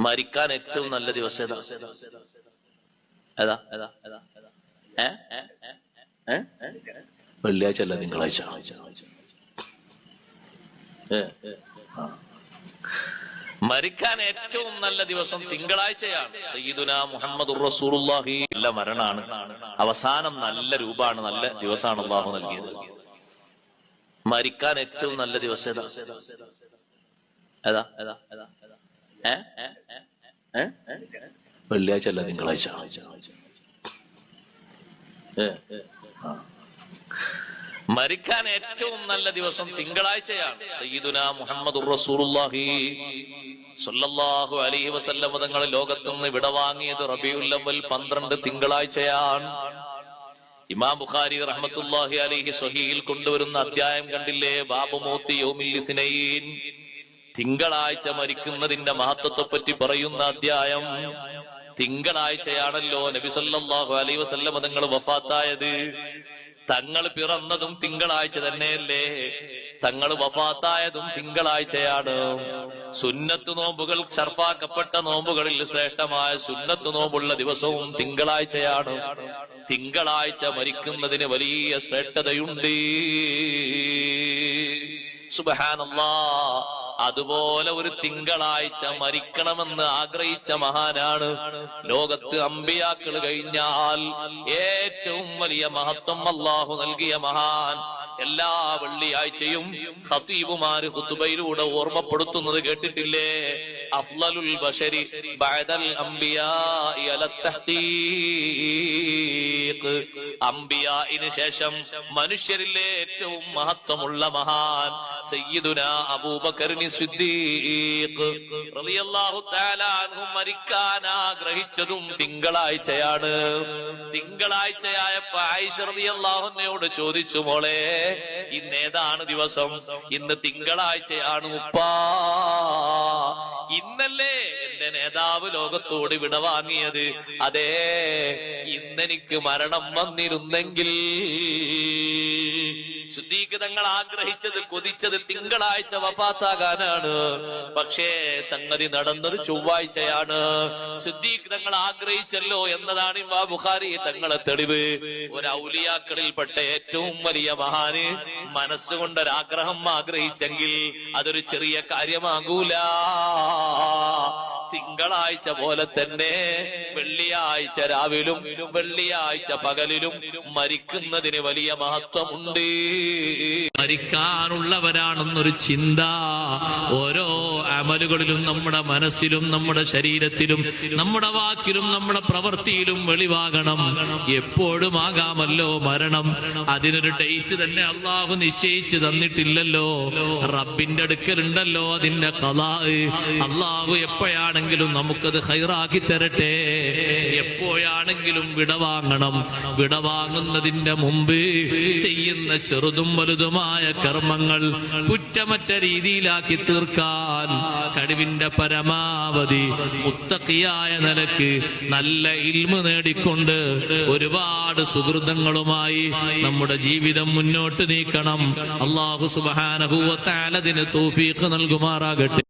മരിക്കാൻ ഏറ്റവും നല്ല ദിവസം ഏതാ? ഏതാ? വെള്ളിയാഴ്ച അല്ല തിങ്കളാഴ്ച. മരിക്കാൻ ഏറ്റവും നല്ല ദിവസം തിങ്കളാഴ്ചയാണ്. സയ്യിദുന മുഹമ്മദ് റസൂലുള്ളാഹി. നല്ല മരണാണ്. അവസാനം നല്ല രൂപാണ് നല്ല ദിവസമാണ് അള്ളാഹു നൽകിയത്. മരിക്കാൻ ഏറ്റവും നല്ല ദിവസം ഏതാ? ഏതാ? ഏതാ? ഏതാ ഏ? വെള്ളിയാഴ്ച അല്ല തിങ്കളാഴ്ച. മരിക്കാൻ ഏറ്റവും നല്ല ദിവസം തിങ്കളാഴ്ചയാണ്. റസൂലുള്ളാഹി അലൈഹി വസല്ലം ലോകത്തുനിന്ന് വിടവാങ്ങിയത് റബിയുൽ പന്ത്രണ്ട് തിങ്കളാഴ്ചയാണ്. ഇമാം ബുഖാരി റഹ്മത്തുല്ലാഹി അലൈഹി സ്വഹീൽ കൊണ്ടുവരുന്ന അധ്യായം കണ്ടില്ലേ? ബാബു മോത്തി യൗമിൽ തിങ്കളാഴ്ച മരിക്കുന്നതിന്റെ മഹത്വത്തെ പറ്റി പറയുന്ന അധ്യായം. തിങ്കളാഴ്ചയാണല്ലോ നബിസല്ലാഹു അലൈ വസല്ലം തങ്ങൾ വഫാത്തായത്. തങ്ങൾ പിറന്നതും തിങ്കളാഴ്ച തന്നെയല്ലേ? തങ്ങൾ വഫാത്തായതും തിങ്കളാഴ്ചയാണ്. സുന്നത്ത് നോമ്പുകൾ ഷർഫാക്കപ്പെട്ട നോമ്പുകളിൽ ശ്രേഷ്ഠമായ സുന്നത്ത് നോമ്പുള്ള ദിവസവും തിങ്കളാഴ്ചയാണ്. തിങ്കളാഴ്ച മരിക്കുന്നതിന് വലിയ ശ്രേഷ്ഠതയുണ്ട്. സുബഹാനല്ലാ. അതുപോലെ ഒരു തിങ്കളാഴ്ച മരിക്കണമെന്ന് ആഗ്രഹിച്ച മഹാനാണ്. ലോകത്ത് അമ്പിയാക്കൾ കഴിഞ്ഞാൽ ഏറ്റവും വലിയ മഹത്വം അള്ളാഹു നൽകിയ മഹാൻ. എല്ലാ വെള്ളിയാഴ്ചയും ഹത്തീബുമാര് ഹുത്തുബയിലൂടെ ഓർമ്മപ്പെടുത്തുന്നത് കേട്ടിട്ടില്ലേ? അഫ്ലലുൽ ബഷരി ബഅദൽ അംബിയാഇ അല തഹ്ഖീഖ് അംബിയായിന് ശേഷം മനുഷ്യരിലെ ഏറ്റവും മഹത്വമുള്ള മഹാൻ സയ്യിദുന അബൂബക്കറിനി സിദ്ദീഖ്. റളിയല്ലാഹു തആല അൻഹു മരിക്കാൻ ആഗ്രഹിച്ചതും തിങ്കളാഴ്ചയാണ്. തിങ്കളാഴ്ചയായപ്പോ ആയിഷ അൻഹയോട് ചോദിച്ചു മോളെ ഇന്ന് ഏതാണ് ദിവസം. ഇന്ന് തിങ്കളാഴ്ചയാണ് ഉപ്പാ. ഇന്നല്ലേ എന്റെ നേതാവ് ലോകത്തോട് വിടവാങ്ങിയത്. അതെ ഇന്നെനിക്ക് മരണം വന്നിരുന്നെങ്കിൽ ശുദ്ധീകൃതങ്ങൾ ആഗ്രഹിച്ചത് കൊതിച്ചത് തിങ്കളാഴ്ച വഫാത്താകാനാണ്. പക്ഷേ സംഗതി നടന്നത് ചൊവ്വാഴ്ചയാണ്. ശുദ്ധീകൃതങ്ങൾ ആഗ്രഹിച്ചല്ലോ എന്നതാണ് ഇമാ ബുഖാരി തങ്ങളെ തെളിവ്. ഒരു ഔലിയാക്കളിൽപ്പെട്ട ഏറ്റവും വലിയ മഹാന് മനസ്സുകൊണ്ടൊരാഗ്രഹം ആഗ്രഹിച്ചെങ്കിൽ അതൊരു ചെറിയ കാര്യമാകൂല. തിങ്കളാഴ്ച പോലെ തന്നെ വെള്ളിയാഴ്ച രാവിലും വെള്ളിയാഴ്ച പകലിലും മരിക്കുന്നതിന് വലിയ മഹത്വമുണ്ട്. മരിക്കാനുള്ളവരാണെന്നൊരു ചിന്ത ഓരോ അമലുകളിലും നമ്മുടെ മനസ്സിലും നമ്മുടെ ശരീരത്തിലും നമ്മുടെ വാക്കിലും നമ്മുടെ പ്രവൃത്തിയിലും വെളിവാകണം. എപ്പോഴും ആകാമല്ലോ മരണം. അതിനൊരു ഡേറ്റ് തന്നെ അള്ളാഹു നിശ്ചയിച്ചു തന്നിട്ടില്ലല്ലോ. റബ്ബിന്റെ അടുക്കലുണ്ടല്ലോ അതിന്റെ കഥ അള്ളാഹു എപ്പോഴാണെങ്കിലും നമുക്കത് ഹൈറാക്കി തരട്ടെ. എപ്പോഴാണെങ്കിലും വിടവാങ്ങണം വിടവാങ്ങുന്നതിന്റെ മുമ്പ് ചെയ്യുന്ന ചെറുതും വലുതുമായ കർമ്മങ്ങൾ കുറ്റമറ്റ രീതിയിലാക്കി തീർക്കാൻ കഴിവിന്റെ പരമാവധി മുത്തക്കിയായ നിലയ്ക്ക് നല്ല ഇൽമ നേടിക്കൊണ്ട് ഒരുപാട് സുഹൃതങ്ങളുമായി നമ്മുടെ ജീവിതം മുന്നോട്ട് നീക്കണം. അള്ളാഹു സുബാനഹുവത്താലതിന് തൗഫീഖ് നൽകുമാറാകട്ടെ.